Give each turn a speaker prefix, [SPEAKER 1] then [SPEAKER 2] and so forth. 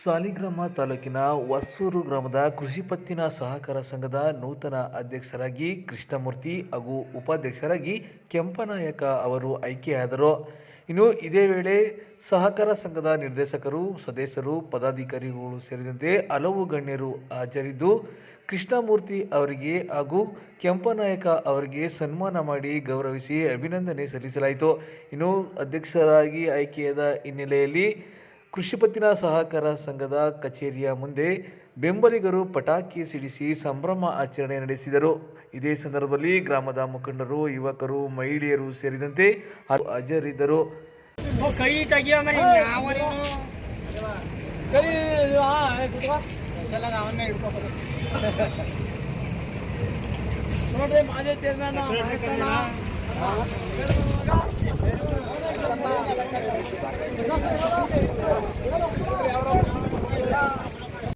[SPEAKER 1] ಸಾಲಿಗ್ರಾಮ ತಾಲೂಕಿನ ಹೊಸೂರು ಗ್ರಾಮದ ಕೃಷಿ ಪತ್ತಿನ ಸಹಕಾರ ಸಂಘದ ನೂತನ ಅಧ್ಯಕ್ಷರಾಗಿ ಕೃಷ್ಣಮೂರ್ತಿ ಹಾಗೂ ಉಪಾಧ್ಯಕ್ಷರಾಗಿ ಕೆಂಪನಾಯಕ ಅವರು ಆಯ್ಕೆಯಾದರು ಇನ್ನು ಇದೇ ವೇಳೆ ಸಹಕಾರ ಸಂಘದ ನಿರ್ದೇಶಕರು, ಸದಸ್ಯರು, ಪದಾಧಿಕಾರಿಗಳು ಸೇರಿದಂತೆ ಹಲವು ಗಣ್ಯರು ಹಾಜರಿದ್ದು, ಕೃಷ್ಣಮೂರ್ತಿ ಅವರಿಗೆ ಹಾಗೂ ಕೆಂಪನಾಯಕ ಅವರಿಗೆ ಸನ್ಮಾನ ಮಾಡಿ ಗೌರವಿಸಿ ಅಭಿನಂದನೆ ಸಲ್ಲಿಸಲಾಯಿತು. ಇನ್ನು ಅಧ್ಯಕ್ಷರಾಗಿ ಆಯ್ಕೆಯಾದ ಹಿನ್ನೆಲೆಯಲ್ಲಿ ಕೃಷಿಪತ್ತಿನ ಸಹಕಾರ ಸಂಘದ ಕಚೇರಿಯ ಮುಂದೆ ಬೆಂಬಲಿಗರು ಪಟಾಕಿ ಸಿಡಿಸಿ ಸಂಭ್ರಮ ಆಚರಣೆ ನಡೆಸಿದರು. ಇದೇ ಸಂದರ್ಭದಲ್ಲಿ ಗ್ರಾಮದ ಮುಖಂಡರು, ಯುವಕರು, ಮಹಿಳೆಯರು ಸೇರಿದಂತೆ ಹಾಜರಿದ್ದರು.
[SPEAKER 2] ನೋಡ್ರಿ